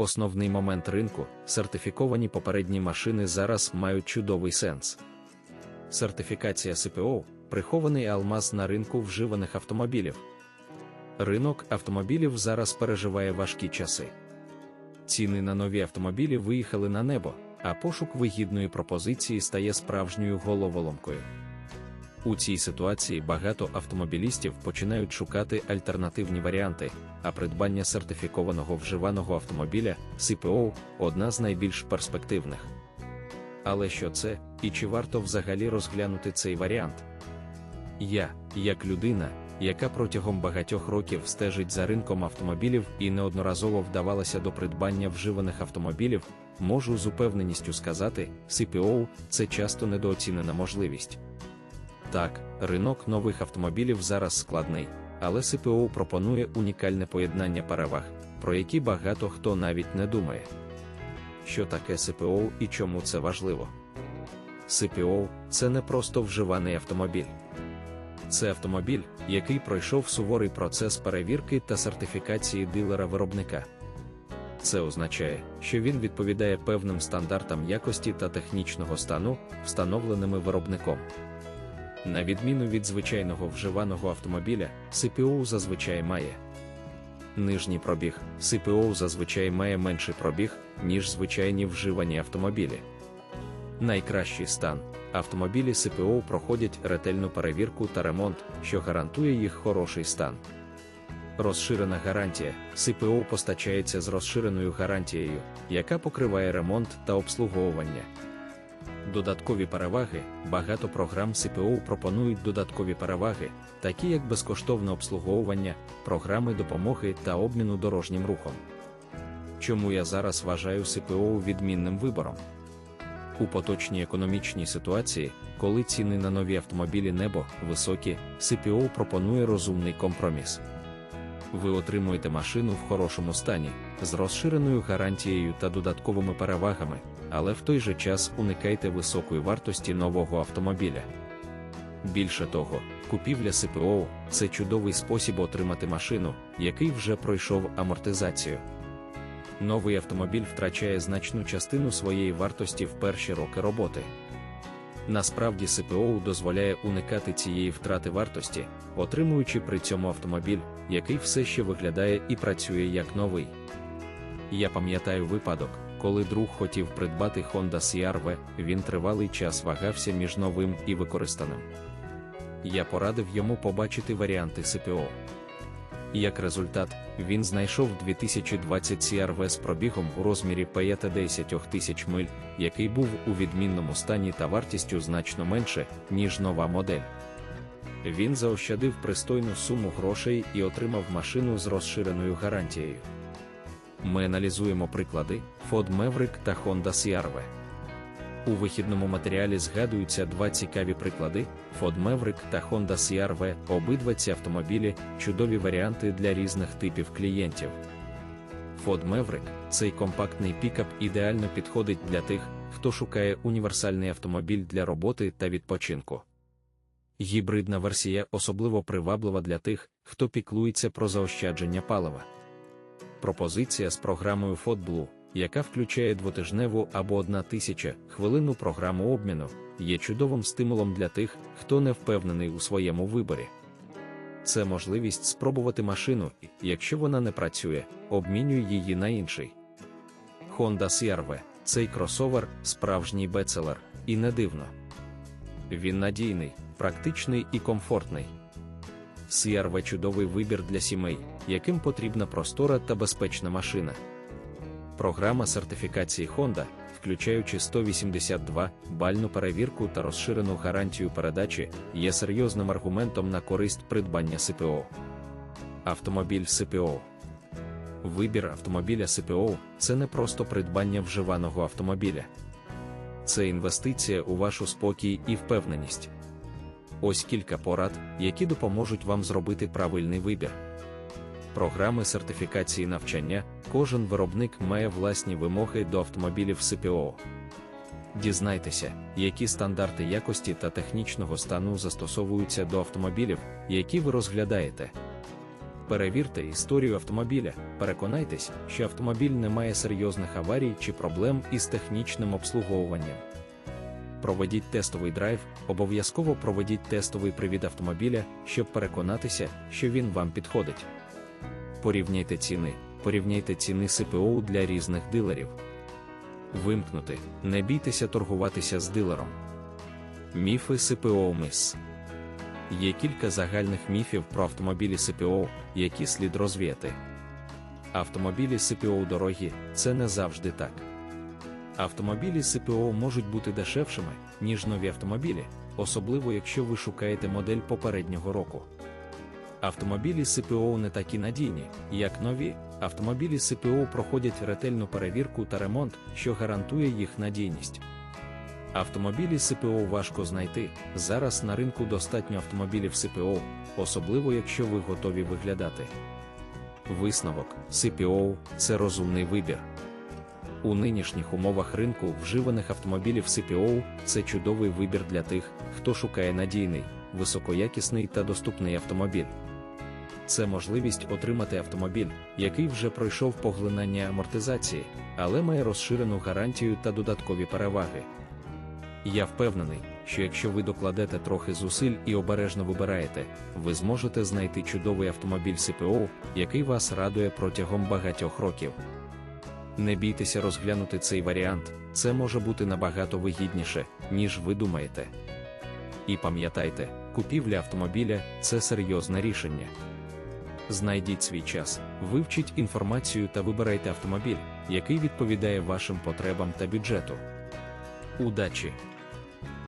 Основний момент ринку сертифіковані попередні машини зараз мають чудовий сенс. Сертифікація СПО прихований алмаз на ринку вживаних автомобілів. Ринок автомобілів зараз переживає важкі часи. Ціни на нові автомобілі виїхали на небо, а пошук вигідної пропозиції стає справжньою головоломкою. У цій ситуації багато автомобілістів починають шукати альтернативні варіанти, а придбання сертифікованого вживаного автомобіля СПО одна з найбільш перспективних. Але що це, і чи варто взагалі розглянути цей варіант? Я, як людина, яка протягом багатьох років стежить за ринком автомобілів і неодноразово вдавалася до придбання вживаних автомобілів, можу з упевненістю сказати, CPO – це часто недооцінена можливість. Так, ринок нових автомобілів зараз складний, але CPO пропонує унікальне поєднання переваг, про які багато хто навіть не думає. Що таке CPO і чому це важливо? CPO – це не просто вживаний автомобіль. Це автомобіль, який пройшов суворий процес перевірки та сертифікації дилера-виробника. Це означає, що він відповідає певним стандартам якості та технічного стану, встановленими виробником. На відміну від звичайного вживаного автомобіля, CPO зазвичай має нижній пробіг. CPO зазвичай має менший пробіг, ніж звичайні вживані автомобілі. Найкращий стан. Автомобілі СПО проходять ретельну перевірку та ремонт, що гарантує їх хороший стан. Розширена гарантія СПО постачається з розширеною гарантією, яка покриває ремонт та обслуговування. Додаткові переваги багато програм СПО пропонують додаткові переваги, такі як безкоштовне обслуговування, програми допомоги та обміну дорожнім рухом. Чому я зараз вважаю СПО відмінним вибором? У поточній економічній ситуації, коли ціни на нові автомобілі небо високі, CPO пропонує розумний компроміс. Ви отримуєте машину в хорошому стані, з розширеною гарантією та додатковими перевагами, але в той же час уникайте високої вартості нового автомобіля. Більше того, купівля CPO – це чудовий спосіб отримати машину, який вже пройшов амортизацію новий автомобіль втрачає значну частину своєї вартості в перші роки роботи. Насправді СПО дозволяє уникати цієї втрати вартості, отримуючи при цьому автомобіль, який все ще виглядає і працює як новий. Я пам'ятаю випадок, коли друг хотів придбати Honda CR-V, він тривалий час вагався між новим і використаним. Я порадив йому побачити варіанти СПО. Як результат, він знайшов 2020 CRV з пробігом у розмірі 50 тисяч миль, який був у відмінному стані та вартістю значно менше, ніж нова модель. Він заощадив пристойну суму грошей і отримав машину з розширеною гарантією. Ми аналізуємо приклади Ford Maverick та Honda CR-V. У вихідному матеріалі згадуються два цікаві приклади: Ford Maverick та Honda CR-V. Обидва ці автомобілі чудові варіанти для різних типів клієнтів. Ford Maverick цей компактний пікап ідеально підходить для тих, хто шукає універсальний автомобіль для роботи та відпочинку. Гібридна версія особливо приваблива для тих, хто піклується про заощадження палива. Пропозиція з програмою Ford Blue яка включає двотижневу або одна тисяча хвилинну програму обміну, є чудовим стимулом для тих, хто не впевнений у своєму виборі. Це можливість спробувати машину, якщо вона не працює, обмінюй її на інший. Honda CR-V – цей кросовер справжній бецелер, і не дивно. Він надійний, практичний і комфортний. CR-V – чудовий вибір для сімей, яким потрібна простора та безпечна машина. Програма сертифікації Honda, включаючи 182 бальну перевірку та розширену гарантію передачі, є серйозним аргументом на користь придбання СПО. Автомобіль СПО. Вибір автомобіля СПО це не просто придбання вживаного автомобіля. Це інвестиція у вашу спокій і впевненість. Ось кілька порад, які допоможуть вам зробити правильний вибір програми сертифікації навчання, кожен виробник має власні вимоги до автомобілів СПО. Дізнайтеся, які стандарти якості та технічного стану застосовуються до автомобілів, які ви розглядаєте. Перевірте історію автомобіля, переконайтесь, що автомобіль не має серйозних аварій чи проблем із технічним обслуговуванням. Проведіть тестовий драйв, обов'язково проведіть тестовий привід автомобіля, щоб переконатися, що він вам підходить. Порівняйте ціни, порівняйте ціни СПО для різних дилерів. Вимкнути, не бійтеся торгуватися з дилером. Міфи СПО МИС Є кілька загальних міфів про автомобілі СПО, які слід розвіяти. Автомобілі СПО дорогі це не завжди так. Автомобілі СПО можуть бути дешевшими, ніж нові автомобілі, особливо якщо ви шукаєте модель попереднього року. Автомобілі СПО не такі надійні, як нові. Автомобілі СПО проходять ретельну перевірку та ремонт, що гарантує їх надійність. Автомобілі СПО важко знайти. Зараз на ринку достатньо автомобілів СПО, особливо якщо ви готові виглядати. Висновок СПО це розумний вибір. У нинішніх умовах ринку вживаних автомобілів СПО це чудовий вибір для тих, хто шукає надійний, високоякісний та доступний автомобіль. Це можливість отримати автомобіль, який вже пройшов поглинання амортизації, але має розширену гарантію та додаткові переваги. Я впевнений, що якщо ви докладете трохи зусиль і обережно вибираєте, ви зможете знайти чудовий автомобіль СПО, який вас радує протягом багатьох років. Не бійтеся розглянути цей варіант, це може бути набагато вигідніше, ніж ви думаєте. І пам'ятайте, купівля автомобіля це серйозне рішення. Знайдіть свій час, вивчіть інформацію та вибирайте автомобіль, який відповідає вашим потребам та бюджету. Удачі!